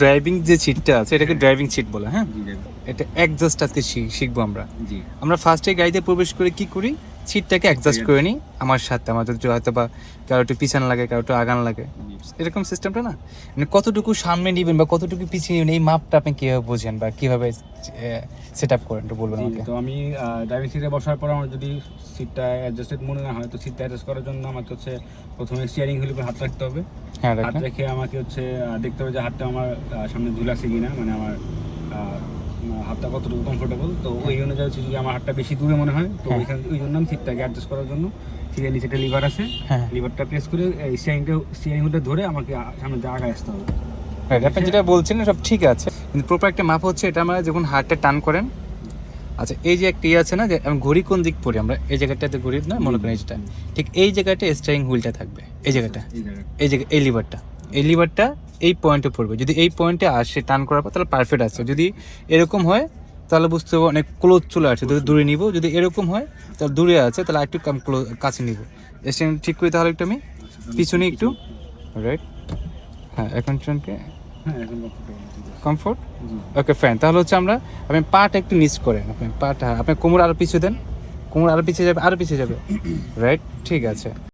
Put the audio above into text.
Driving যে সিটটা আছে এটাকে ড্রাইভিং সিট বলে হ্যাঁ? এটা অ্যাডজাস্ট আজকে শিখব আমরা। জি। আমরা ফার্স্টে গাড়িতে প্রবেশ করে কি করি? সিটটাকে অ্যাডজাস্ট করে নিই আমার সাথে আমাদের যে হয়তো বা কারও একটু পিছন লাগে কারও একটু আগান লাগে। এরকম সিস্টেমটা না? মানে কতটুকু সামনে নিবেন বা কতটুকু পিছিয়ে নেবেন এই মাপটা আপনি কীভাবে বোঝেন বা কীভাবে সেট আপ করেন একটু বলবেন আমাকে। তো আমি ড্রাইভিং সিটে বসার পর আমার যদি সিটটা অ্যাডজাস্টেড মনে না হয় তো সিটটা অ্যাডজাস্ট করার জন্য আমাকে হচ্ছে প্রথমে স্টিয়ারিং হুইলের উপর হাত রাখতে হবে। হ্যাঁ হাত রেখে আমাকে হচ্ছে দেখতে হবে যে হাতটা আমার সামনে ঝুলে আছে কিনা মানে আমার হাতটা কতটুকু কমফোর্টেবল তো ওই অনুযায়ী হচ্ছে যদি আমার হাতটা বেশি দূরে মনে হয় তো হ্যাঁ। ওইখান ওই জন্য আমি সিটটাকে অ্যাডজাস্ট করার জন্য সিটের নিচে একটা লিভার আছে। হ্যাঁ। লিভারটা প্রেস করে এই স্টিয়ারিংটা স্টিয়ারিং হুইলটা ধরে আমাকে সামনে আগায় আসতে হবে। আপনি যেটা বলছেন সব ঠিক আছে। কিন্তু প্রপার একটা মাপ হচ্ছে এটা আমরা যখন হাতটা টান করেন আচ্ছা এই যে একটা ইয়ে আছে না যে আমি ঘড়ি কোন দিক পড়ি আমরা এই জায়গাটাতে ঘড়ি না মনে করেন এইটা ঠিক এই জায়গাটা স্টারিং হুইলটা থাকবে এই জায়গাটা। এই জায়গা এই লিভারটা এই লিভারটা এই পয়েন্টে পড়বে। যদি এই পয়েন্টে আসে টান করার পর তাহলে পারফেক্ট আছে। যদি এরকম হয় তাহলে বুঝতে হবে অনেক ক্লোজ চলে আসে যদি দূরে নিব। যদি এরকম হয় তাহলে দূরে আছে তাহলে একটু কম ক্লোজ কাছে নিব। স্ট্যান্ড ঠিক করি তাহলে একটু আমি? পিছনে একটু? রাইট হ্যাঁ এখন ট্রেনকে হ্যাঁ। কমফোর্ট ওকে ফ্যান তাহলে হচ্ছে আমরা আপনি পাটা একটু নিচ করেন। আপনি পাটা আপনি কোমর আরও পিছিয়ে দেন। কোমর আরও পিছিয়ে যাবে আরও পিছিয়ে যাবে। রাইট ঠিক আছে।